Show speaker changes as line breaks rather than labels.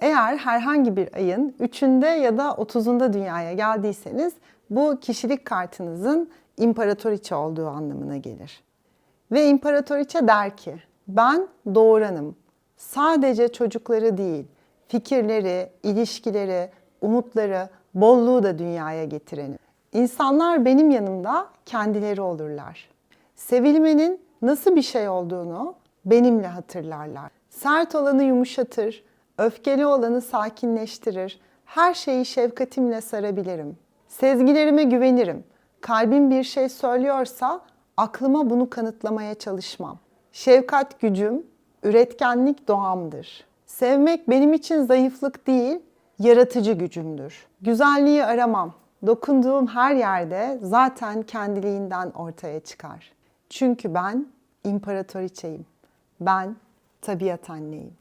Eğer herhangi bir ayın 3'ünde ya da 30'unda dünyaya geldiyseniz bu kişilik kartınızın imparatoriçe olduğu anlamına gelir. Ve imparatoriçe der ki, ben doğuranım. Sadece çocukları değil, fikirleri, ilişkileri, umutları, bolluğu da dünyaya getirenim. İnsanlar benim yanımda kendileri olurlar. Sevilmenin nasıl bir şey olduğunu benimle hatırlarlar. Sert olanı yumuşatır, öfkeli olanı sakinleştirir. Her şeyi şefkatimle sarabilirim. Sezgilerime güvenirim. Kalbim bir şey söylüyorsa aklıma bunu kanıtlamaya çalışmam. Şefkat gücüm, üretkenlik doğamdır. Sevmek benim için zayıflık değil, yaratıcı gücümdür. Güzelliği aramam. Dokunduğum her yerde zaten kendiliğinden ortaya çıkar. Çünkü ben imparatoriçeyim. Ben tabiat anneyim.